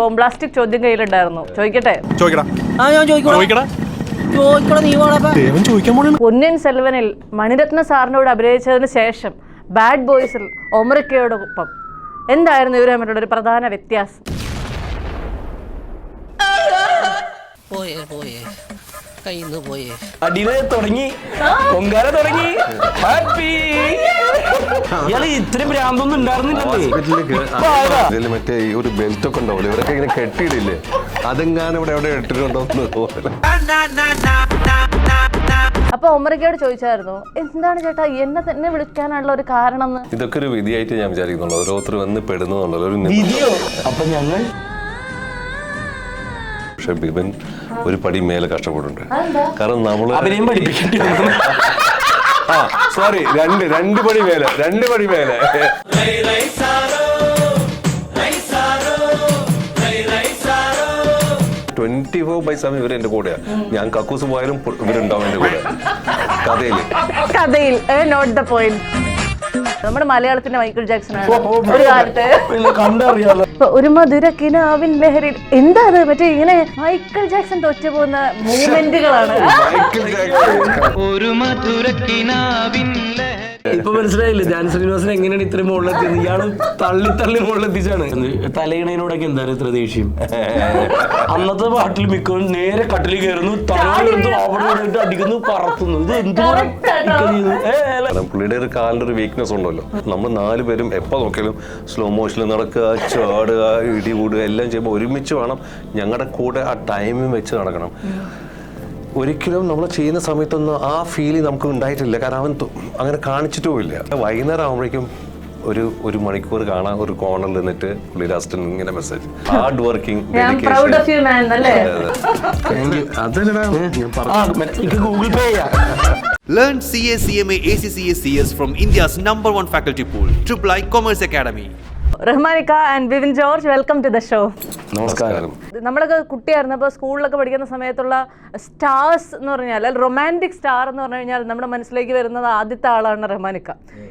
Bombastic ചോദ്യം കയ്യിലുണ്ടായിരുന്നു. ചോദിക്കട്ടെ? ചോദിക്കടാ. ആ ഞാൻ നീ പൊന്നിൻ സെൽവനിൽ മണിരത്ന സാറിനോട് അഭിനയിച്ചതിന് ശേഷം ബാഡ് ബോയ്സിൽ ഒമറിക്കയോടൊപ്പം. എന്തായിരുന്നു ഇവർ തമ്മിലുള്ള ഒരു പ്രധാന വ്യത്യാസം? പോയേ പോയേ. അടിയിൽ തുടങ്ങി പൊങ്കാല തുടങ്ങി. ഹാപ്പി. ഇയാൾ ഇത്രയും ഭ്രാന്തൊന്നും ഉണ്ടായിരുന്നില്ലല്ലേ? മറ്റേ ഒരു ബെൽറ്റ് ഒക്കെ ഉണ്ടാവില്ലേ ഇവരൊക്കെ ഇങ്ങനെ കെട്ടിയിടില്ലേ? അതെങ്ങാനും ഇവിടെ എവിടെ ഇട്ടിട്ടുണ്ടോ അപ്പൊ ഒമറിക്കയോട് ചോദിച്ചായിരുന്നു എന്താണ് ചേട്ടാ എന്നെ തന്നെ വിളിക്കാനുള്ള ഒരു കാരണം? എന്ന് ഇതൊക്കെ ഒരു വിധിയായിട്ട് ഞാൻ വിചാരിക്കുന്നുള്ളൂ. ഓരോരുത്തർ വന്ന് പെടുന്നുള്ളൂ ഒരു വിധിയോ? അപ്പൊ ഞങ്ങൾ? പക്ഷെ ബിബൻ ഒരു പടി മേലെ കഷ്ടപ്പെട്ടുണ്ട് കാരണം നമ്മൾ അഭിനയം പഠിപ്പിക്കേണ്ടി ആ സോറി രണ്ട് രണ്ട് പടി മേലെ രണ്ട് പടി മേലെ. ട്വന്റി ഫോർ ബൈ സെവൻ ഇവർ എന്റെ കൂടെയാ. ഞാൻ കക്കൂസ് പോയാലും ഇവരുണ്ടാവും എന്റെ കൂടെ. കഥയിൽ. കഥയിൽ നോട്ട് ദ പോയിന്റ് നമ്മുടെ മലയാളത്തിന്റെ മൈക്കിൾ ജാക്സൺ ആണ് ഒരു കാലത്ത്. പിന്നെ കണ്ടറിയാലോ. ഇപ്പൊ ഒരു മധുര കിനാവിൻ ലഹരി എന്താ അത്? മറ്റേ ഇങ്ങനെ മൈക്കിൾ ജാക്സൺ തോറ്റു പോകുന്ന മൂമെന്റുകളാണ് ഒരു മധുര കിനാവിൻ മധുരക്കിനാവിൻ ഇപ്പൊ മനസ്സിലായില്ലേ? ധ്യാൻ ശ്രീനിവാസൻ എങ്ങനെയാണ് ഇത്രയും മുകളിലെത്തിയത്? ഇയാൾ തള്ളി തള്ളി മുകളിലെത്തിച്ചാണ്. തലയിണയിനോടൊക്കെ എന്തായാലും ഇത്ര ദേഷ്യം? അന്നത്തെ പാട്ടിൽ മിക്കവും നേരെ കട്ടിൽ കയറുന്നു അവിടെ ഇവിടെയിട്ട് അടിക്കുന്നു പറത്തുന്നു. ഇത് എന്തോരം പുള്ളിയുടെ ഒരു കാലിന്റെ ഒരു വീക്ക്നെസ് ഉണ്ടല്ലോ. നമ്മൾ നാല് പേരും എപ്പോ നോക്കിയാലും സ്ലോ മോഷനിൽ നടക്കുക ചാടുക ഇടി കൂടുക എല്ലാം ചെയ്യുമ്പോൾ ഒരുമിച്ച് വേണം ഞങ്ങളുടെ കൂടെ ആ ടൈമും വെച്ച് നടക്കണം. ഒരിക്കലും നമ്മൾ ചെയ്യുന്ന സമയത്തൊന്നും ആ ഫീലിംഗ് നമുക്ക് ഉണ്ടായിട്ടില്ല. കാരണം അവൻ അങ്ങനെ കാണിച്ചിട്ടുമില്ല വൈകുന്നേരം ആകുമ്പോഴേക്കും ഒരു ഒരു മണിക്കൂർ കാണാൻ ഒരു കോർണറിൽ നിന്നിട്ട് പുള്ളി ലാസ്റ്റ് ഇങ്ങനെ message hard working learn proud of you man അല്ലേ? ഗൂഗിൾ പേ എസ് Learn CA, CMA, ACCA, CS from India's number one faculty pool, Triple I Commerce Academy. റഹ്മാനിക്ക and Vivin George welcome to the show നമസ്കാരം. നമ്മളൊക്കെ കുട്ടിയായിരുന്നപ്പോൾ സ്കൂളിലൊക്കെ പഠിക്കുന്ന സമയത്തുള്ള stars എന്ന് പറഞ്ഞാൽ romantic star എന്ന് പറഞ്ഞു കഴിഞ്ഞാൽ നമ്മുടെ മനസ്സിലേക്ക് വരുന്നത് ആദ്യത്തെ ആളാണ് റഹ്മാനിക്ക.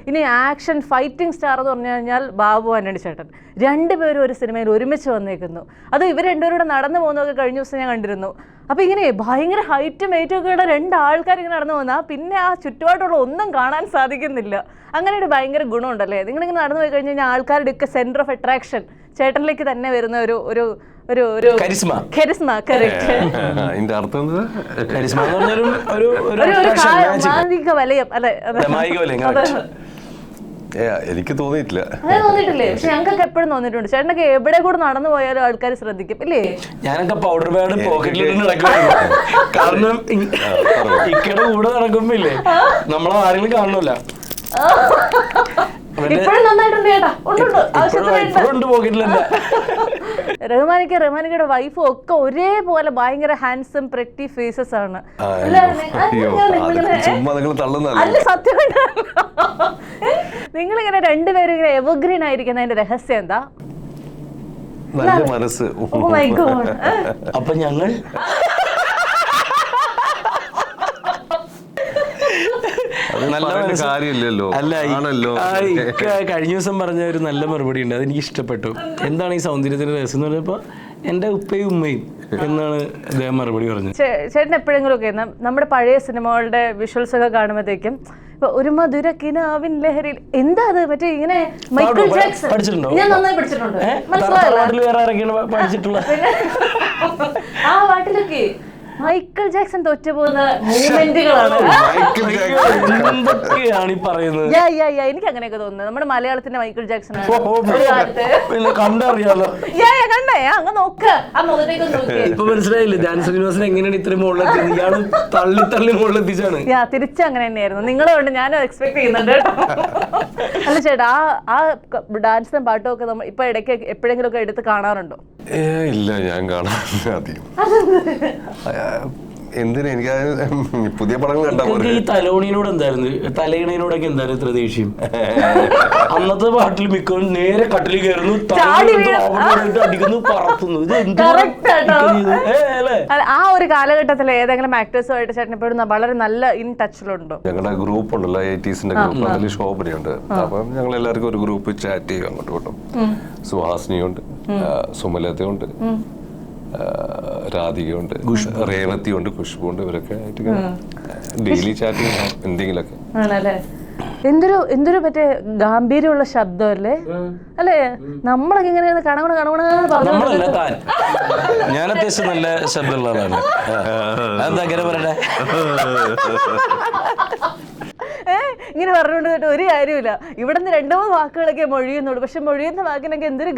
ഇനി ആക്ഷൻ ഫൈറ്റിംഗ് സ്റ്റാർ എന്ന് പറഞ്ഞു കഴിഞ്ഞാൽ ബാബു ആന്റണി ചേട്ടൻ. രണ്ടുപേരും ഒരു സിനിമയിൽ ഒരുമിച്ച് വന്നേക്കുന്നു. അത് ഇവർ രണ്ടുപേരും നടന്നു പോകുന്നതൊക്കെ കഴിഞ്ഞ ദിവസം ഞാൻ കണ്ടിരുന്നു. അപ്പോൾ ഇങ്ങനെ ഭയങ്കര ഹൈറ്റും വെയിറ്റും ഒക്കെ ഉള്ള രണ്ട് ആൾക്കാർ ഇങ്ങനെ നടന്നു പോകുന്ന പിന്നെ ആ ചുറ്റുപാടുള്ള ഒന്നും കാണാൻ സാധിക്കുന്നില്ല. അങ്ങനെ ഒരു ഭയങ്കര ഗുണമുണ്ടല്ലേ? നിങ്ങളിങ്ങനെ നടന്നു പോയി കഴിഞ്ഞ് കഴിഞ്ഞാൽ ആൾക്കാരുടെ ഒക്കെ സെന്റർ ഓഫ് അട്രാക്ഷൻ ചേട്ടനിലേക്ക് തന്നെ വരുന്ന ഒരു ഒരു ഒരു ഒരു കരിസ്മ. കരിസ്മ കറക്റ്റ് അതിന്റെ അർത്ഥം എന്താ? കരിസ്മ എന്ന് പറഞ്ഞാലും ഒരു ഒരു ഒരു ഒരു attraction, കാ- magic. മാന്ത്രിക വലയം അല്ലെ? മായിക വലയം, അതെ. correct. ഏ, എനിക്ക് തോന്നിയിട്ടില്ല. തോന്നിയിട്ടില്ലേ? പക്ഷെ ഞങ്ങൾക്ക് എപ്പോഴും തോന്നിയിട്ടുണ്ട്. ചേട്ടനൊക്കെ എവിടെ കൂടെ നടന്നു പോയാലും ആൾക്കാർ ശ്രദ്ധിക്കും ഇല്ലേ? ഞാനൊക്കെ പൗഡർ പാഡ് പോക്കറ്റിലിട്ട് നടക്കുമായിരുന്നു കാരണം ഇ- ഇക്കയുടെ കൂടെ നടക്കുമ്പോ ഇല്ലേ? നമ്മളെ ആരെങ്കിലും കാണണമല്ല. റഹ്മാനിക്ക റഹ്മാനിക്കയുടെ വൈഫും ഒക്കെ ഒരേപോലെ ഭയങ്കര ഹാൻസം പ്രെറ്റി ഫേസസ് ആണ്. അല്ല, നിങ്ങളിങ്ങനെ- സത്യം രണ്ടുപേരും ഇങ്ങനെ എവർഗ്രീൻ ആയിരിക്കുന്നതിന്റെ രഹസ്യം എന്താ? നല്ല മനസ്സ്. ഗോഡ് അപ്പൊ ഞങ്ങൾ? നല്ല. കാര്യമില്ലല്ലോ. അല്ല കഴിഞ്ഞ ദിവസം പറഞ്ഞ ഒരു നല്ല മറുപടി ഉണ്ട്. അതെനിക്ക് ഇഷ്ടപ്പെട്ടു. എന്താണ് ഈ സൗന്ദര്യത്തിന്റെ രസം എന്ന് പറഞ്ഞപ്പോ എന്റെ ഉപ്പയും ഉമ്മയും എന്നാണ് അദ്ദേഹം മറുപടി പറഞ്ഞത്. ചേട്ടൻ എപ്പോഴെങ്കിലും ഒക്കെ നമ്മുടെ പഴയ സിനിമകളുടെ വിഷ്വൽസ് ഒക്കെ കാണുമ്പോഴത്തേക്കും ഇപ്പൊ ഒരു മധുര കിനാവിൻ ലഹരിയിൽ എന്താ അത് മറ്റേ ഇങ്ങനെ മൈക്കിൾ? ജാക്സൺ? പഠിച്ചിട്ടുണ്ടോ? ഞാൻ നന്നായി പഠിച്ചിട്ടുണ്ട്? മനസ്സിലായല്ലോ ആ പാട്ടിലൊക്കെ മൈക്കിൾ ജാക്സൺ തോറ്റുപോകുന്ന ജാക്സൺ എന്തൊക്കെയാണ് ഈ പറയുന്നത്? യാ യാ യാ എനിക്ക് അങ്ങനെയൊക്കെ തോന്നുന്നത് നമ്മുടെ മലയാളത്തിന്റെ മൈക്കിൾ ജാക്സൺ ആണ്. ഓ, ഒരു കാലത്ത്. പിന്നെ കണ്ടറിയാലോ. യാ യാ കണ്ടേ. അങ്ങ് നോക്ക്. ആ മുഖത്തേക്ക് ഒന്ന് നോക്കിയേ ഇപ്പൊ മനസ്സിലായില്ലേ? ധ്യാൻ ശ്രീനിവാസൻ എങ്ങനെയാണ് ഇത്രയും മുകളിലെത്തിയത്? ഇയാൾ തള്ളി തള്ളി മുകളിലെത്തിച്ചാണ്. യാ തിരിച്ച് അങ്ങനെ തന്നെയായിരുന്നു നിങ്ങളെ കൊണ്ട് ഞാനും എക്സ്പെക്ട് ചെയ്യുന്നുണ്ട് കേട്ടോ. അല്ല ചേട്ടാ ആ ആ ഡാൻസും പാട്ടും ഒക്കെ നമ്മൾ ഇപ്പൊ ഇടയ്ക്ക് എപ്പോഴെങ്കിലും ഒക്കെ എടുത്ത് കാണാറുണ്ടോ? ഏ ഇല്ല ഞാൻ കാണാൻ അധികം. ആ, എന്തിനാ എനിക്ക് പുതിയ പടങ്ങൾ ഈ തലോണിയിലൂടെ എന്തായിരുന്നു? തലയിണയിനോടൊക്കെ എന്തായിരുന്നു ഇത്ര ദേഷ്യം? അന്നത്തെ പാട്ടിൽ മിക്കവും നേരെ കട്ടിൽ കയറുന്നു അടിക്കുന്നു പറത്തുന്നു. ഇത് എന്ത് Correct ആട്ടോ. അല്ലേ? ആ ഒരു കാലഘട്ടത്തിൽ ഏതെങ്കിലും ആക്ടേഴ്സുമായിട്ട് ചേട്ടൻ ഇപ്പോഴും വളരെ നല്ല ഇൻ ടച്ചിലുണ്ടോ ഞങ്ങളുടെ ഗ്രൂപ്പ് ഉണ്ടല്ലോ എയ്റ്റീസിന്റെ ഗ്രൂപ്പ് അതിൽ ശോഭനയുണ്ട് അപ്പം ഞങ്ങൾ എല്ലാവർക്കും ഒരു ഗ്രൂപ്പ് ചാറ്റ് ചെയ്യും അങ്ങോട്ടും ഇങ്ങോട്ടും. സുഹാസിനിയുണ്ട് സുമലതയുണ്ട്. ആ, രാധികയുണ്ട് റേവത്തിയുണ്ട് ഖുഷ്ബുണ്ട് ഇവരൊക്കെ ആയിട്ട് ഡെയിലി ചാറ്റ് എന്തെങ്കിലുമൊക്കെ. ആണല്ലേ? എന്തൊരു എന്തൊരു മറ്റേ ഗാംഭീര്യമുള്ള ശബ്ദമല്ലേ അല്ലേ? നമ്മളൊക്കെ ഇങ്ങനെ കണവണ കണവണ ഞാൻ അത്യാവശ്യം നല്ല ശബ്ദമുള്ള ആളാണ്. അതെന്താ അങ്ങനെ പറയട്ടെ ഇങ്ങനെ പറഞ്ഞുകൊണ്ട് കേട്ടോ ഒരു കാര്യമില്ല ഇവിടെ നിന്ന് രണ്ടു മൂന്ന് വാക്കുകളൊക്കെ മൊഴിയുന്നുള്ളൂ. പക്ഷെ മൊഴിയുന്ന വാക്കിനൊക്കെ എന്തൊരു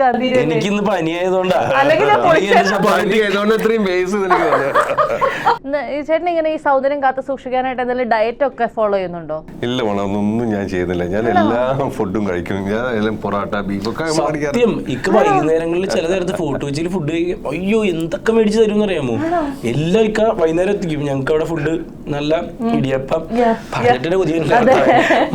ചേട്ടൻ ഇങ്ങനെ ഈ സൗന്ദര്യം കാത്തു സൂക്ഷിക്കാനായിട്ട് എന്തെങ്കിലും ഡയറ്റ് ഒക്കെ ഫോളോ ചെയ്യുന്നുണ്ടോ? ഇല്ല ഒന്നും ഞാൻ ചെയ്യുന്നില്ല. ഞാൻ എല്ലാ ഫുഡും കഴിക്കും. ഞാൻ എല്ലാം പൊറോട്ട ബീഫൊക്കെ ഒക്കെ സത്യം ഇക്ക വൈകുന്നേരങ്ങളിൽ ചില തരത്തിൽ ഫോട്ടോ വെച്ചാൽ ഫുഡ് കഴിക്കും. അയ്യോ എന്തൊക്കെ മേടിച്ച് തരും അറിയാമോ എല്ലാം ഇക്ക വൈകുന്നേരം എത്തിക്കും. ഞങ്ങൾക്ക് അവിടെ ഫുഡ് നല്ല ഇടിയപ്പം പറഞ്ഞിട്ട് കൊതിയില്ല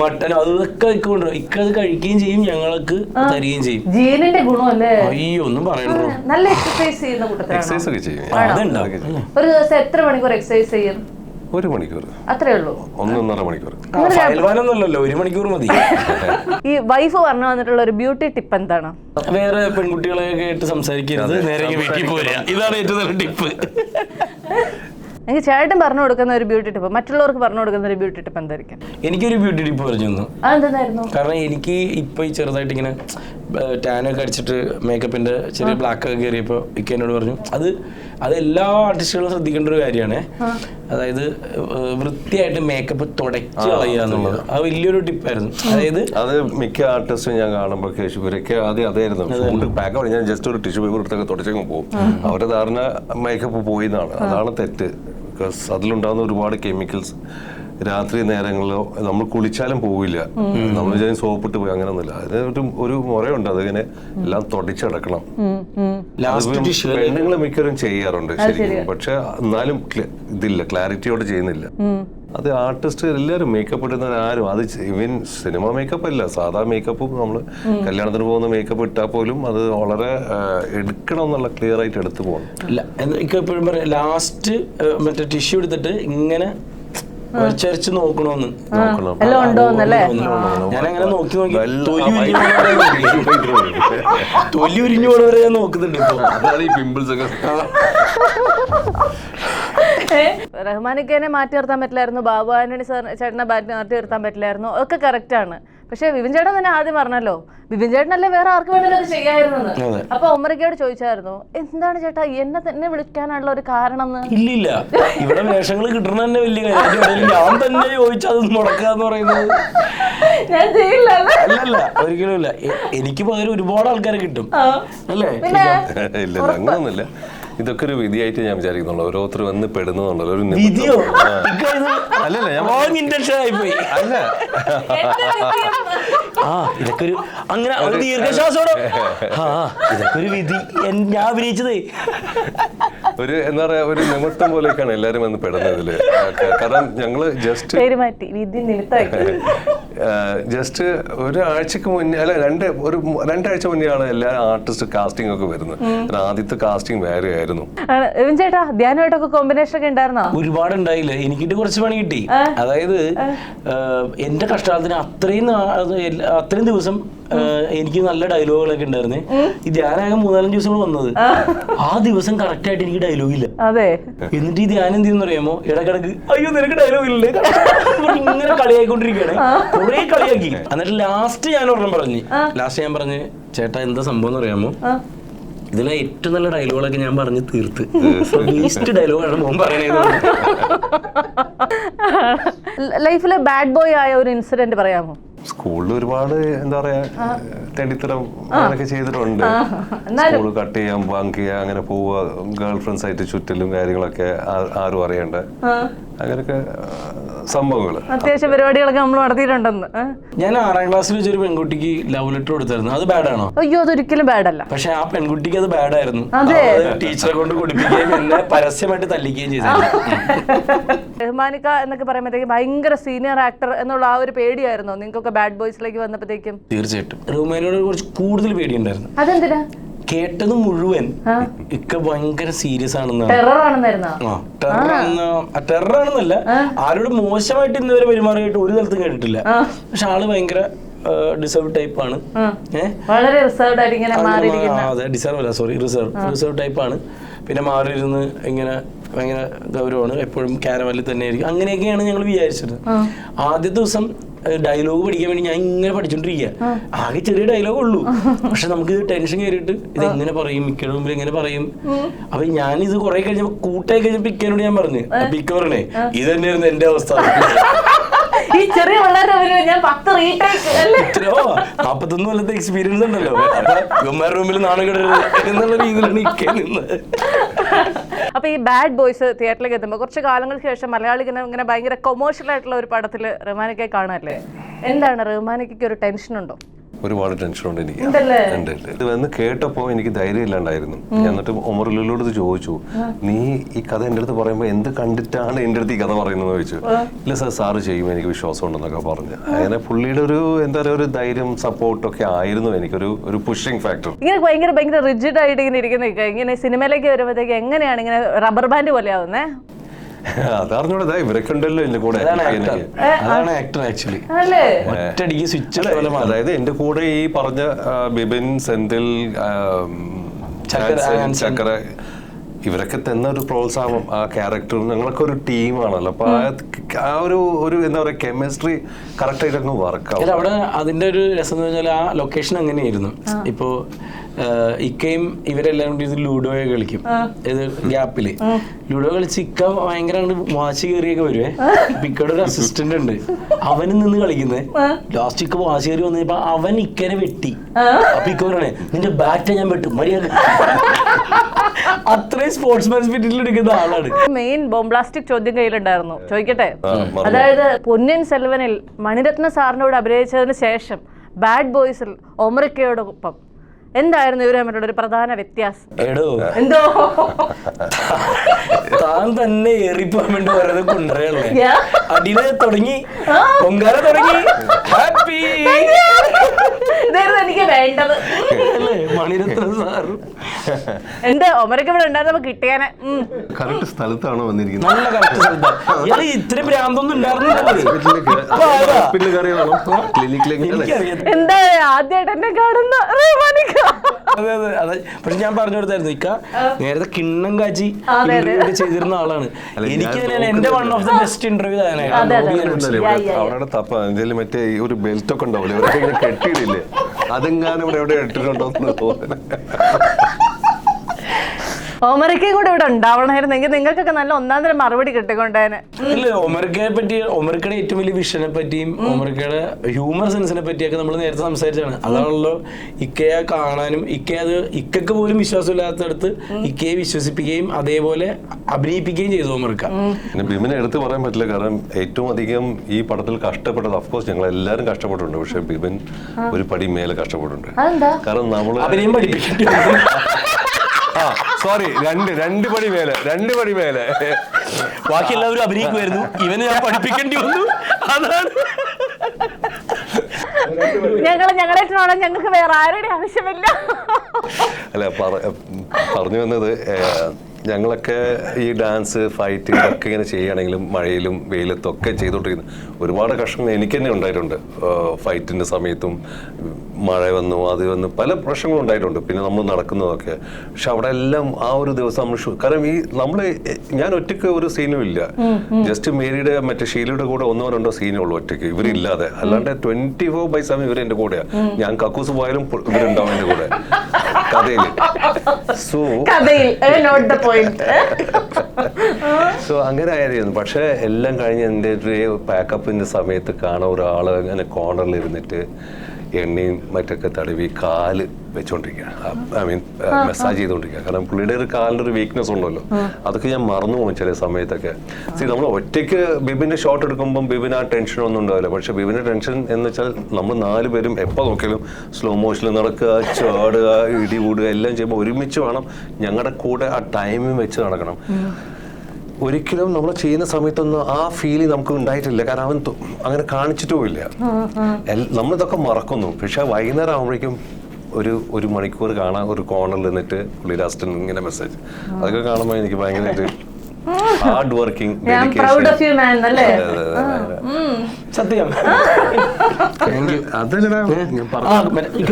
മട്ടൻ അതൊക്കെ ഇക്കൊണ്ട് ഇക്ക അത് കഴിക്കുകയും ചെയ്യും ഞങ്ങൾക്ക് തരികയും ചെയ്യും. ജീനിന്റെ ഗുണമല്ലേ? അയ്യോ ഒന്നും പറയണ്ടോ നല്ല എക്സസൈസ് ചെയ്യുന്ന എക്സസൈസ് ഒക്കെ ചെയ്യും. അതുണ്ടാവും ഒരു ദിവസം എത്ര മണിക്കൂർ എക്സസൈസ് ചെയ്യും? ഒരു മണിക്കൂർ. അത്രേ ഉള്ളൂ. ഒന്നൊന്നര മണിക്കൂർ. ഒരു മണിക്കൂർ മതി. ഈ വൈഫ് പറഞ്ഞു വന്നിട്ടുള്ള ഒരു ബ്യൂട്ടി ടിപ്പ് എന്താണ്? വേറെ പെൺകുട്ടികളെ ആയിട്ട് സംസാരിക്കരുത്. നേരെ വീട്ടിൽ പോരുക. ഇതാണ് ഏറ്റവും നല്ല ടിപ്പ് എനിക്ക് ചേട്ടൻ പറഞ്ഞു കൊടുക്കുന്ന ഒരു ബ്യൂട്ടി ടിപ്പ് മറ്റുള്ളവർക്ക് പറഞ്ഞു കൊടുക്കുന്ന ഒരു ബ്യൂട്ടി ടിപ്പ് എന്തായിരിക്കും? എനിക്കൊരു ബ്യൂട്ടി ടിപ്പ് പറഞ്ഞു തന്നു. അതെന്തായിരുന്നു? കാരണം എനിക്ക് ഇപ്പൊ ഈ ചെറുതായിട്ട് ഇങ്ങനെ ടാനൊക്കെ അടിച്ചിട്ട് മേക്കപ്പിന്റെ ചെറിയ ബ്ലാക്ക് ഒക്കെ കയറിയപ്പോൾ ഇക്ക എന്നോട് പറഞ്ഞു അത് അത് എല്ലാ ആർട്ടിസ്റ്റുകളും ശ്രദ്ധിക്കേണ്ട ഒരു കാര്യമാണ്. അതായത് വൃത്തിയായിട്ട് മേക്കപ്പ് തുടച്ചു കളയുക എന്നുള്ളത്. അത് വലിയൊരു ടിപ്പായിരുന്നു അതായത് അത് മിക്ക ആർട്ടിസ്റ്റും ഞാൻ കാണുമ്പോൾ കേശുപുരൊക്കെ ആദ്യം അതായിരുന്നു. ഫുഡ് പാക്ക് ഞാൻ ജസ്റ്റ് ഒരു ടിഷ്യൂ പേപ്പർ എടുത്തൊക്കെ തുടച്ചങ്ങ് പോകും അവരുടെ ധാരണ മേക്കപ്പ് പോയി എന്നാണ്. അതാണ് തെറ്റ്. ബിക്കോസ് അതിലുണ്ടാകുന്ന ഒരുപാട് കെമിക്കൽസ് രാത്രി നേരങ്ങളിലോ നമ്മൾ കുളിച്ചാലും പോവില്ല. നമ്മൾ വിചാരിച്ച സോപ്പിട്ട് പോയി അങ്ങനെ ഒന്നുമില്ല അതിന് ഒരു ഒരു മുറയുണ്ട്. അതിങ്ങനെ എല്ലാം തുടച്ചടക്കണം. പെണ്ണുങ്ങൾ മിക്കവരും ചെയ്യാറുണ്ട് ശരിക്കും. പക്ഷെ എന്നാലും ഇതില്ല. ക്ലാരിറ്റിയോടെ ചെയ്യുന്നില്ല. അത് ആർട്ടിസ്റ്റ് എല്ലാവരും മേക്കപ്പ് ഇടുന്നവർ ആരും അത് ഇവൻ സിനിമ മേക്കപ്പ് അല്ല സാധാ മേക്കപ്പും നമ്മൾ കല്യാണത്തിന് പോകുന്ന മേക്കപ്പ് ഇട്ടാൽ പോലും അത് വളരെ എടുക്കണം എന്നുള്ള ക്ലിയർ ആയിട്ട് എടുത്തു പോകണം. ഇല്ല എനിക്ക് എപ്പോഴും പറയാം ലാസ്റ്റ് മറ്റേ ടിഷ്യൂ എടുത്തിട്ട് ഇങ്ങനെ വരച്ചരച്ച് നോക്കണോന്ന്. നോക്കണം. എല്ലാം ഉണ്ടോ എന്നല്ലേ ഞാൻ അങ്ങനെ നോക്കി നോക്കി. തൊലി ഉരിഞ്ഞു white- വരെ തൊലി ഉരിഞ്ഞു പോണ ഞാൻ നോക്കുന്നുണ്ട് ഇപ്പൊ. അതാണ് ഈ പിമ്പിൾസ് ഒക്കെ. റഹ്മാനിക്കേനെ മാറ്റി നിർത്താൻ പറ്റില്ലായിരുന്നു. ബാബു ആന്റണി സാർ ചേട്ടനെ മാറ്റി നിർത്താൻ പറ്റില്ലായിരുന്നു. ഒക്കെ കറക്റ്റ് ആണ്. പക്ഷെ വിപിൻ ചേട്ടൻ തന്നെ ആദ്യം പറഞ്ഞല്ലോ വിപിൻ ചേട്ടനല്ലേ വേറെ ആർക്ക് വേണമെങ്കിലും അതെ. അപ്പൊ ഉമ്മറിക്കോട് ചോദിച്ചായിരുന്നു എന്താണ് ചേട്ടാ എന്നെ തന്നെ വിളിക്കാനുള്ള ഒരു കാരണം ഇല്ല ഇല്ലില്ല. ഇവിടെ വേഷങ്ങൾ കിട്ടണ തന്നെ വലിയ കാര്യം. ഞാൻ തന്നെ പറയുന്നത്. അല്ലല്ല ഒരിക്കലും ഇല്ല. എനിക്ക് പകരം ഒരുപാട് ആൾക്കാരെ കിട്ടും. അല്ലേ? അങ്ങനൊന്നുമില്ല. ഇതൊക്കെ ഒരു വിധിയായിട്ട് ഞാൻ വിചാരിക്കുന്നുള്ളൂ. ഓരോരുത്തർ വന്ന് പെടുന്നുള്ളൂ ഒരു. വിധിയോ? അല്ലല്ല ഞാൻ റോങ് ഇന്റൻഷൻ ആയിപ്പോയി അല്ല. ആ ഇതൊക്കെ ഒരു അങ്ങനെ ഒരു ദീർഘശ്വാസോടെ ആ ഇതൊക്കെ ഒരു വിധി. ഞാൻ അഭിനയിച്ചതേ. ഒരു എന്താ പറയാ ഒരു നിമിത്തം പോലെയൊക്കെയാണ് എല്ലാരും വന്ന് പെടുന്നതിൽ. കാരണം ഞങ്ങൾ ജസ്റ്റ് ജസ്റ്റ് ഒരാഴ്ചക്ക് മുന്നേ അല്ല രണ്ട് ഒരു രണ്ടാഴ്ച മുന്നെയാണ് എല്ലാ ആർട്ടിസ്റ്റ് കാസ്റ്റിംഗ് ഒക്കെ വരുന്നത്. ആദ്യത്തെ കാസ്റ്റിംഗ് വേറെ ആയിരുന്നു. ചേട്ടാ ധ്യാനമായിട്ടൊക്കെ കോമ്പിനേഷൻ ഒക്കെ ഉണ്ടായിരുന്നോ? ഒരുപാട് ഉണ്ടായില്ല. എനിക്കിട്ട് കുറച്ച് പണി കിട്ടി. അതായത് എന്റെ കഷ്ടത്തിന് അത്രയും അത്രയും ദിവസം എനിക്ക് നല്ല ഡയലോഗുകളൊക്കെ ഉണ്ടായിരുന്നു. ഈ ധ്യാനാകെ മൂന്നാലഞ്ച് ദിവസങ്ങൾ വന്നത്. ആ. ദിവസം കറക്റ്റ് ആയിട്ട് എനിക്ക് ഡയലോഗ് ഇല്ല. അതെ. എന്നിട്ട് ഈ ധ്യാനം എന്ത് ചെയ്യുന്ന ഇടക്കിടക്ക് അയ്യോ നിനക്ക് ഡയലോഗ് ഇല്ലേ. ഇങ്ങനെ കളിയായിക്കൊണ്ടിരിക്കുകയാണ്. കുറെ കളിയാക്കി. എന്നിട്ട് ലാസ്റ്റ് ഞാൻ ഒരെണ്ണം പറഞ്ഞു. ലാസ്റ്റ് ഞാൻ പറഞ്ഞു ചേട്ടാ എന്താ സംഭവം എന്ന് അറിയാമോ? ഇതിലെ ഏറ്റവും നല്ല ഡയലോഗുകളൊക്കെ ഞാൻ പറഞ്ഞു തീർത്ത്. ബേസ്റ്റ് ഡയലോഗാണ് മോൻ പറയണത് ലൈഫിലെ ബാഡ് ബോയ് ആയ ഒരു ഇൻസിഡന്റ് പറയാമോ? സ്കൂളിൽ ഒരുപാട് എന്താ പറയാ തെണ്ടിത്തരം അങ്ങനെയൊക്കെ ചെയ്തിട്ടുണ്ട്. സ്കൂൾ കട്ട് ചെയ്യാൻ ബാങ്ക് ചെയ്യാൻ അങ്ങനെ പോവുക. ഗേൾ ഫ്രണ്ട്സ് ആയിട്ട് ചുറ്റലും കാര്യങ്ങളൊക്കെ ആരും അറിയണ്ട. അങ്ങനെയൊക്കെ സംഭവങ്ങൾ അത്യാവശ്യം പരിപാടികളൊക്കെ നമ്മൾ നടത്തിയിട്ടുണ്ടെന്ന്. ഞാൻ ആറാം ക്ലാസ്സിൽ വെച്ചൊരു പെൺകുട്ടിക്ക് ലവ് ലെറ്റർ കൊടുത്തായിരുന്നു. അത് ബാഡ് ബാഡാണോ അയ്യോ അതൊരിക്കലും അല്ല. പക്ഷെ ആ പെൺകുട്ടിക്ക് അത് ബാഡായിരുന്നു ആയിരുന്നു. ടീച്ചറെ കൊണ്ട് കുടിപ്പിക്കുകയും എന്നെ പരസ്യമായിട്ട് തല്ലിക്കുകയും ചെയ്തിരുന്നു റഹ്മാനിക്ക എന്നൊക്കെ പറയുമ്പോഴത്തേക്കും ഭയങ്കര സീനിയർ ആക്ടർ എന്നുള്ള ആ ഒരു പേടിയായിരുന്നോ. നിങ്ങൾക്കൊക്കെ ബാഡ് ബോയ്സിലേക്ക് വന്നപ്പോഴത്തേക്കും. തീർച്ചയായിട്ടും. റൂമേനോട് കുറച്ച് കൂടുതൽ പേടിയുണ്ടായിരുന്നു അതെന്തിനാ? കേട്ടത് മുഴുവൻ ഇക്ക ഭയങ്കര സീരിയസ് ആണെന്നാണ്. ടെറർ ആണെന്ന് ടെറർ ആണെന്നല്ല ആരോട് മോശമായിട്ട് ഇന്നുവരെ പെരുമാറിയിട്ട് ഒരു സ്ഥലത്തും കേട്ടിട്ടില്ല. പക്ഷെ ആൾ ഭയങ്കര ഡിസേർവ് ടൈപ്പ് ആണ്. വളരെ അതെ ഡിസേർവ് അല്ല സോറി റിസർവ് റിസർവ് ടൈപ്പ് ആണ്. പിന്നെ മാറിയിരുന്ന് ഇങ്ങനെ ഭയങ്കര ഗൗരവമാണ്. എപ്പോഴും കാരവലിൽ തന്നെ ആയിരിക്കും അങ്ങനെയൊക്കെയാണ് ഞങ്ങൾ വിചാരിച്ചത്. ആദ്യ ദിവസം ഡയലോഗ് പഠിക്കാൻ വേണ്ടി ഞാൻ ഇങ്ങനെ പഠിച്ചോണ്ടിരിക്കുക ആകെ ചെറിയ ഡയലോഗ് ഉള്ളൂ. പക്ഷെ നമുക്ക് ടെൻഷൻ കയറിയിട്ട് ഇത് എങ്ങനെ പറയും? മിക്കയുടെ മുമ്പിൽ എങ്ങനെ പറയും? അപ്പൊ ഞാൻ ഇത് കുറെ കഴിഞ്ഞപ്പോ കൂട്ടായി കഴിഞ്ഞപ്പോ ഇക്കനോട് ഞാൻ പറഞ്ഞു അപ്പൊ ഇക്ക പറഞ്ഞേ ഇത് തന്നെയായിരുന്നു എന്റെ അവസ്ഥ. ഈ ചെറിയ ഞാൻ പത്ത് റീടേക്ക് നാപ്പത്തൊന്ന് കൊല്ലത്തെ എക്സ്പീരിയൻസ് ഉണ്ടല്ലോ. അപ്പൊ റൂമിൽ നാണം കിടരുത് എന്നുള്ള രീതിയിലാണ് ഇക്കേ നിന്നത്. അപ്പൊ ഈ ബാഡ് ബോയ്സ് തിയേറ്ററിലേക്ക് എത്തുമ്പോൾ കുറച്ച് കാലങ്ങൾക്ക് ശേഷം മലയാളി ഇങ്ങനെ ഭയങ്കര കൊമേഴ്ഷ്യൽ ആയിട്ടുള്ള ഒരു പടത്തിൽ റഹ്മാനൊക്കെ കാണാല്ലേ എന്താണ് റഹ്മാനയ്ക്ക് ഒരു ടെൻഷൻ ഉണ്ടോ? ഒരുപാട് ടെൻഷനുണ്ട് എനിക്ക് ഉണ്ടല്ലേ? ഉണ്ട് എനിക്ക് ഇത് വന്ന് കേട്ടപ്പോൾ എനിക്ക് ധൈര്യം ഇല്ലാണ്ടായിരുന്നു ഞാൻ എന്നിട്ട് ഒമർ ചോദിച്ചു നീ ഈ കഥ എന്റെ അടുത്ത് പറയുമ്പോൾ എന്ത് കണ്ടിട്ടാണ് എന്റെ അടുത്ത് ഈ കഥ പറയുന്നത് ചോദിച്ചു. ഇല്ല സാർ സാറ് ചെയ്യും എനിക്ക് വിശ്വാസം ഉണ്ടെന്നൊക്കെ പറഞ്ഞു. അങ്ങനെ പുള്ളിയുടെ ഒരു എന്താ പറയുക ഒരു ധൈര്യം സപ്പോർട്ടൊക്കെ ആയിരുന്നു എനിക്കൊരു ഒരു പുഷിംഗ് ഫാക്ടർ ഇങ്ങനെ ഭയങ്കര ഭയങ്കര റിജിഡ് ആയിട്ട് ഇങ്ങനെ ഇരിക്കുന്ന ഇങ്ങനെ സിനിമയിലേക്ക് വരുമ്പോഴത്തേക്ക് എങ്ങനെയാണ് ഇങ്ങനെ റബ്ബർ ബാൻഡ് പോലെ ആവുന്നേ അതറിഞ്ഞൂടെ കൂടെ. അതാണ് ആക്ടർ ആക്ടർ ആക്ച്വലി അല്ലേ ഒറ്റടിക്ക് സ്വിച്ച് അതായത് എന്റെ കൂടെ ഈ പറഞ്ഞ ബിബിൻ സെന്തിൽ ചക്കര, ഇവരൊക്കെ തന്ന ഒരു പ്രോത്സാഹനം ആ ക്യാരക്ടർ ഞങ്ങളൊക്കെ ഒരു ടീമാണല്ലോ അപ്പൊ ആ ഒരു ഒരു എന്താ പറയുക കെമിസ്ട്രി കറക്റ്റ് ആയിട്ട് അങ്ങ് വർക്ക് അല്ല ആവും അവിടെ അതിന്റെ ഒരു രസം എന്ന് വെച്ചാൽ ആ ലൊക്കേഷൻ അങ്ങനെയായിരുന്നു. ഇപ്പോ ഇക്കയും ഇവരെല്ലാം കൂടി ഇത് ലൂഡോയെ കളിക്കും. ഇത് ഗ്യാപ്പിൽ. ലൂഡോ കളിച്ച് ഇക്ക ഭയങ്കര വാശി കയറിയൊക്കെ വരുവേ. ഇക്കയുടെ ഒരു അസിസ്റ്റന്റ് ഉണ്ട്. അവന് നിന്ന് കളിക്കുന്നേ. ലാസ്റ്റ് ഇക്ക വാശി കയറി വന്നപ്പോ അവൻ ഇക്കനെ വെട്ടി. അപ്പൊ ഇക്ക പറയണേ നിന്റെ ബാറ്റ് ഞാൻ വെട്ടും. മര്യാദ അത്രയും സ്പോർട്സ്മാൻ സ്പിരിറ്റിൽ എടുക്കുന്ന ആളാണ്. മെയിൻ ബോംബ്ലാസ്റ്റിക് ചോദ്യം കയ്യിലുണ്ടായിരുന്നു. ചോദിക്കട്ടെ? അതായത് പൊന്നിൻ സെൽവനിൽ മണിരത്ന സാറിനോട് അഭിനയിച്ചതിന് ശേഷം ബാഡ് ബോയ്സിൽ ഒമറിക്കയോടൊപ്പം എന്തായിരുന്നു ഇവർ തമ്മിലുള്ള ഒരു പ്രധാന വ്യത്യാസം? എടോ. എന്തോ? താൻ തന്നെ ഏറിപ്പോ വേണ്ടി പറയുന്നത് കുണ്ടറയല്ലേ Yeah. തുടങ്ങി. പൊങ്കാല തുടങ്ങി. ഹാപ്പി. എനിക്ക് വേണ്ടത്. മണിരത്ന സാർ എന്റെ ഒമരക്ക് ഇവിടെ ഉണ്ടായിരുന്നപ്പോ കിട്ടിയാനെ. കറക്റ്റ് സ്ഥലത്താണോ വന്നിരിക്കുന്നത്? നല്ല കറക്റ്റ് സ്ഥലത്താ. ഇയാൾ ഇത്രയും ഭ്രാന്തൊന്നും ഉണ്ടായിരുന്നില്ലേ എന്താ ആദ്യമായിട്ട് എന്നെ കാണുന്ന അതെ അതെ അതെ. പക്ഷെ ഞാൻ പറഞ്ഞു കൊടുത്തായിരുന്നു ഇക്ക നേരത്തെ കിണ്ണം കാച്ചി. ചെയ്തിരുന്ന ആളാണ്. എനിക്ക് എന്റെ one of the best interview. അവിടെ തപ്പ. എന്തെങ്കിലും മറ്റേ ഒരു ബെൽറ്റ് ഒക്കെ ഉണ്ടാവില്ലേ? കെട്ടിയിടില്ലേ? അതെങ്ങാനും ഇവിടെ എവിടെ ഇട്ടിട്ടുണ്ടോ എന്ന് തോന്നുന്നു. ഒമരക്കയും കൂടെ ഇവിടെ ഉണ്ടാവണമായിരുന്നെങ്കിൽ നിങ്ങൾക്കൊക്കെ നല്ല ഒന്നാം തരം മറുപടി കിട്ടിക്കൊണ്ടേനെ. ഇല്ല ഒമർക്കയെ പറ്റി ഒമർക്കയുടെ ഏറ്റവും വലിയ വിഷനെ പറ്റിയും ഒമർക്കയുടെ ഹ്യൂമർ സെൻസിനെ പറ്റിയൊക്കെ നമ്മൾ നേരത്തെ സംസാരിച്ചാണ് അതാണല്ലോ ഇക്കയെ കാണാനും ഇക്ക അത് ഇക്കക്ക് പോലും വിശ്വാസമില്ലാത്തടത്ത് ഇക്കയെ വിശ്വസിപ്പിക്കുകയും അതേപോലെ അഭിനയിപ്പിക്കുകയും ചെയ്തു ഒമർക്ക പിന്നെ ബിബിനെ എടുത്ത് പറയാൻ പറ്റില്ല. കാരണം ഏറ്റവും അധികം ഈ പടത്തിൽ കഷ്ടപ്പെട്ടത് അഫ്കോഴ്സ് ഞങ്ങൾ എല്ലാവരും കഷ്ടപ്പെട്ടിട്ടുണ്ട്. പക്ഷെ ബിബിൻ ഒരു പടി മേലെ കഷ്ടപ്പെട്ടിട്ടുണ്ട്. അതെന്താ? കാരണം നമ്മൾ അഭിനയം പഠിപ്പിക്കേണ്ടി വന്നു. ആ സോറി രണ്ട് രണ്ട് പടി മേലെ രണ്ട് പടി മേലെ. ബാക്കി എല്ലാവരും അഭിനയിക്കുമായിരുന്നു. ഇവനെ ഞാൻ പഠിപ്പിക്കേണ്ടി വന്നു. അതാണ്. ഞങ്ങളെ ഞങ്ങളായിട്ട് ഞങ്ങൾക്ക് വേറെ ആരുടെ ആവശ്യമില്ല. അല്ല പറഞ്ഞു വന്നത് ഞങ്ങളൊക്കെ ഈ ഡാൻസ് ഫൈറ്റ് ഒക്കെ ഇങ്ങനെ ചെയ്യുകയാണെങ്കിലും മഴയിലും വെയിലത്തും ഒക്കെ ചെയ്തുകൊണ്ടിരിക്കുന്നു. ഒരുപാട് കഷ്ടങ്ങൾ എനിക്ക് തന്നെ ഉണ്ടായിട്ടുണ്ട് ഫൈറ്റിന്റെ സമയത്തും മഴ വന്നു അത് വന്നു പല പ്രശ്നങ്ങളും ഉണ്ടായിട്ടുണ്ട്. പിന്നെ നമ്മൾ നടക്കുന്നതൊക്കെ. പക്ഷെ അവിടെ എല്ലാം ആ ഒരു ദിവസം നമ്മൾ കാരണം ഈ നമ്മൾ ഞാൻ ഒറ്റയ്ക്ക് ഒരു സീനും ഇല്ല. ജസ്റ്റ് മേരിയുടെ മറ്റേ ഷീലയുടെ കൂടെ ഒന്നോ രണ്ടോ സീനേ ഉള്ളൂ ഒറ്റയ്ക്ക്. ഇവരില്ലാതെ. അല്ലാണ്ട് ട്വന്റി ഫോർ ബൈ സെവൻ ഇവർ എന്റെ കൂടെയാണ് ഞാൻ കക്കൂസ് പോയാലും ഇവരുണ്ടാവും എന്റെ കൂടെ. കഥയിൽ സോ സോ അങ്ങനെ ആയിരുന്നു. പക്ഷെ എല്ലാം കഴിഞ്ഞ് എന്റെ ഒരു പാക്കപ്പിന്റെ സമയത്ത് കാണാൻ ഒരാൾ അങ്ങനെ കോർണറിൽ ഇരുന്നിട്ട് എണ്ണയും മറ്റൊക്കെ തടവി കാൽ വെച്ചോണ്ടിരിക്കുക ഐ മീൻ മെസ്സാജ് ചെയ്തുകൊണ്ടിരിക്കുക കാരണം പുള്ളിയുടെ ഒരു കാലിന്റെ ഒരു വീക്ക്നെസ് ഉണ്ടല്ലോ അതൊക്കെ ഞാൻ മറന്നു പോകും ചില സമയത്തൊക്കെ. സി നമ്മൾ ഒറ്റയ്ക്ക് ബിബിന്റെ ഷോട്ട് എടുക്കുമ്പോൾ ബിബിന് ആ ടെൻഷൻ ഒന്നും ഉണ്ടാവില്ല. പക്ഷെ ബിബിന്റെ ടെൻഷൻ എന്ന് വെച്ചാൽ നമ്മൾ നാല് പേരും എപ്പോൾ നോക്കിയാലും സ്ലോ മോഷനിൽ നടക്കുക ചാടുക ഇടി കൂടുക എല്ലാം ചെയ്യുമ്പോൾ ഒരുമിച്ച് വേണം ഞങ്ങളുടെ കൂടെ ആ ടൈമും വെച്ച് നടക്കണം. ഒരിക്കലും നമ്മൾ ചെയ്യുന്ന സമയത്തൊന്നും ആ ഫീലിംഗ് നമുക്ക് ഉണ്ടായിട്ടില്ല. കാരണം അവൻ അങ്ങനെ കാണിച്ചിട്ടുമില്ല നമ്മളിതൊക്കെ മറക്കുന്നു. പക്ഷെ വൈകുന്നേരം ആകുമ്പോഴേക്കും ഒരു ഒരു മണിക്കൂർ കാണാൻ ഒരു കോർണറിൽ നിന്നിട്ട് പുള്ളി ഇങ്ങനെ മെസ്സേജ് അതൊക്കെ കാണുമ്പോൾ എനിക്ക് ഭയങ്കരമായിട്ട് ഹാർഡ് വർക്കിംഗ് ഞാൻ പ്രൗഡ് ഓഫ് യു മാൻ അല്ലേ? സത്യം. അതല്ലടാ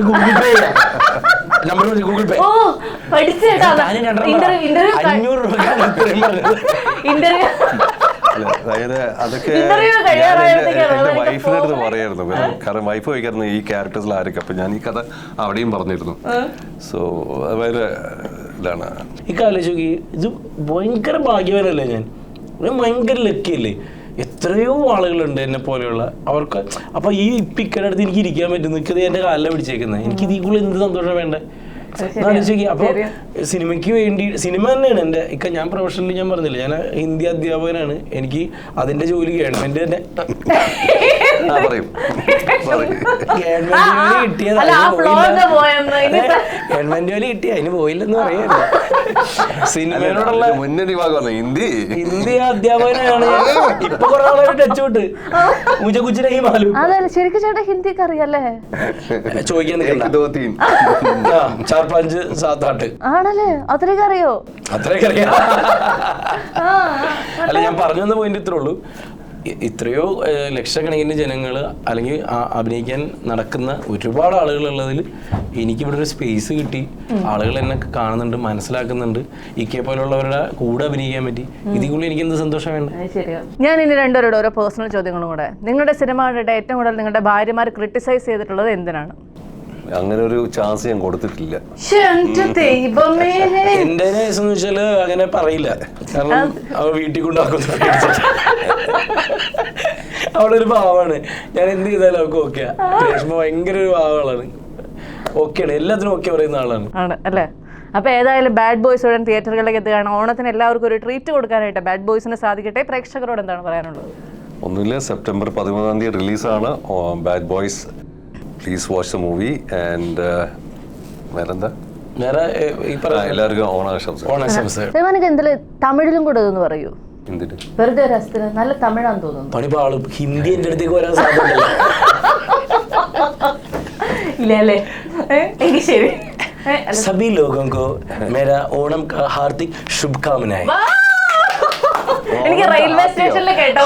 Google Pay number Google Pay. ഓ പഠിച്ചേട്ടാ ഇന്റർവ്യൂ ഇന്റർവ്യൂ ഇന്റർവ്യൂ അതായത് അതൊക്കെ എന്റെ വൈഫിന്റെ അടുത്ത്. പറയായിരുന്നു. കാരണം- കാരണം വൈഫ് ചോദിക്കായിരുന്നു ഈ ക്യാരക്ടേഴ്സിൽ ആരൊക്കെ? അപ്പൊ ഞാൻ ഈ കഥ അവിടെയും പറഞ്ഞിരുന്നു. സോ ഭയങ്കര ഇതാണ്. ഈ കാലോചിക്ക് ഇത് ഭയങ്കര ഭാഗ്യവാനല്ലേ ഞാൻ? ഞാൻ ഭയങ്കര ലക്കിയല്ലേ? എത്രയോ ആളുകളുണ്ട് എന്നെ പോലെയുള്ള. അവർക്ക് അപ്പൊ ഈ പിക്കയുടെ അടുത്ത് എനിക്ക് ഇരിക്കാൻ പറ്റും. നിൽക്കുന്നത് എന്റെ കാലിലെ പിടിച്ചേക്കുന്നത് എനിക്ക് ഇതിൽ കൂടുതൽ എന്ത് സന്തോഷം വേണ്ടേ? അപ്പൊ സിനിമയ്ക്ക് വേണ്ടി സിനിമ തന്നെയാണ് എന്റെ. ഇക്ക ഞാൻ പ്രൊഫഷണലി ഞാൻ പറഞ്ഞില്ല ഞാൻ ഹിന്ദി അധ്യാപകനാണ്. എനിക്ക് അതിന്റെ ജോലി ഗവൺമെന്റ് തന്നെ. പറയും. ഗവൺമെന്റ് ജോലി അതിന് പോയില്ലെന്ന് പറയല്ല. സിനിമയോടുള്ള മുന്നണി ഭാഗമാണ് ഹിന്ദി. ഹിന്ദി അധ്യാപകനാണ്. ഞാൻ. ഇപ്പൊ കുറെ ആളായിട്ട് ടച്ച് വിട്ട് മുജ കുച്ചിനെ ഈ മാലു. അതല്ല ശരിക്കും ചേട്ടാ ഹിന്ദിക്ക് അറിയാല്ലേ? ചോദിക്കാൻ നിൽക്കണ്ട ചാർ പഞ്ച് സാത്താട്ട് ആണല്ലേ? അത്രയൊക്കെ അറിയോ? അത്രയൊക്കെ അറിയാം. അല്ല ഞാൻ പറഞ്ഞു തന്ന പോയിന്റ് ഇത്രേ ഉള്ളൂ. ഇത്രയോ ലക്ഷക്കണക്കിന് ജനങ്ങൾ അല്ലെങ്കിൽ അഭിനയിക്കാൻ നടക്കുന്ന ഒരുപാട് ആളുകളുള്ളതിൽ എനിക്കിവിടെ ഒരു സ്പേസ് കിട്ടി. ആളുകൾ എന്നെ കാണുന്നുണ്ട് മനസ്സിലാക്കുന്നുണ്ട്. ഇക്കെ പോലുള്ളവരുടെ കൂടെ അഭിനയിക്കാൻ പറ്റി. ഇതിൽ എനിക്ക് എന്ത് സന്തോഷം വേണ്ട? ഞാൻ ഇനി രണ്ടുപേരോട് ഓരോ പേഴ്സണൽ ചോദ്യങ്ങളും കൂടെ. നിങ്ങളുടെ സിനിമ കണ്ടിട്ട് ഏറ്റവും കൂടുതൽ നിങ്ങളുടെ ഭാര്യമാർ ക്രിട്ടിസൈസ് ചെയ്തിട്ടുള്ളത് എന്തിനാണ്? അങ്ങനെ ഒരു ചാൻസ് ഞാൻ കൊടുത്തിട്ടില്ല. ദൈവമേ. എന്റെ വെച്ചാൽ അങ്ങനെ പറയില്ല. കാരണം അവ വീട്ടിൽ കൊണ്ടാക്കുന്നു അവിടെ അവളൊരു ഭാവാണ് ഞാൻ എന്ത് ചെയ്താലും അവൾക്ക് ഓക്കെ രേഷ്മ ഭയങ്കര ഒരു ഭാവമാണ് ഓക്കെയാണ്. എല്ലാത്തിനും ഓക്കെ പറയുന്ന ആളാണ്. ആണ് അല്ലേ? അപ്പൊ ഏതായാലും ബാഡ് ബോയ്സ് ഉടൻ തിയേറ്ററുകളിലേക്ക് എത്തുകയാണ്. ഓണത്തിന് എല്ലാവർക്കും ഒരു ട്രീറ്റ് കൊടുക്കാനായിട്ട് ബാഡ് ബോയ്സിന് സാധിക്കട്ടെ. പ്രേക്ഷകരോട് എന്താണ് പറയാനുള്ളത്? ഒന്നുമില്ല. സെപ്റ്റംബർ പതിമൂന്നാം തീയതി റിലീസാണ് bad boys Please watch the movie and വേറെന്താ വേറെ ഏ, ഈ ആ, പറഞ്ഞ എല്ലാവർക്കും ഓണാശംസ ഓണാശംസകൾ സേവാനിക്ക് എന്തെങ്കിലും തമിഴിലും കൂടെ ഇതൊന്ന് പറയൂ എന്തിന് വെറുതെ ഒരു രസത്തിന് നല്ല തമിഴാന്ന് തോന്നുന്നു പണി പാളും ഹിന്ദി എന്റെ അടുത്തേക്ക് വരാൻ സാധ്യതയില്ല ഇല്ല അല്ലേ എനിക്ക് ശരി ഏ, അല്ല. सभी लोगों को मेरा ओणम का हार्दिक शुभकामनाएं എനിക്ക് റെയിൽവേ സ്റ്റേഷനിൽ കേട്ടോ.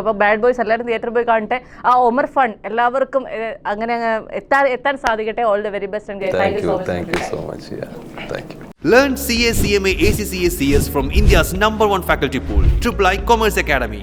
അപ്പൊ ബാഡ് ബോയ്സ് എല്ലാവരും തിയേറ്ററിൽ പോയി കാണട്ടെ. ആ ഒമർ ഫൺ എല്ലാവർക്കും അങ്ങനെ അങ്ങ് എത്താൻ എത്താൻ സാധിക്കട്ടെ. All the very best and thank you thank you so much thank you Learn CA, CMA, ACCA, CS from India's number one faculty pool, Triple I Commerce Academy.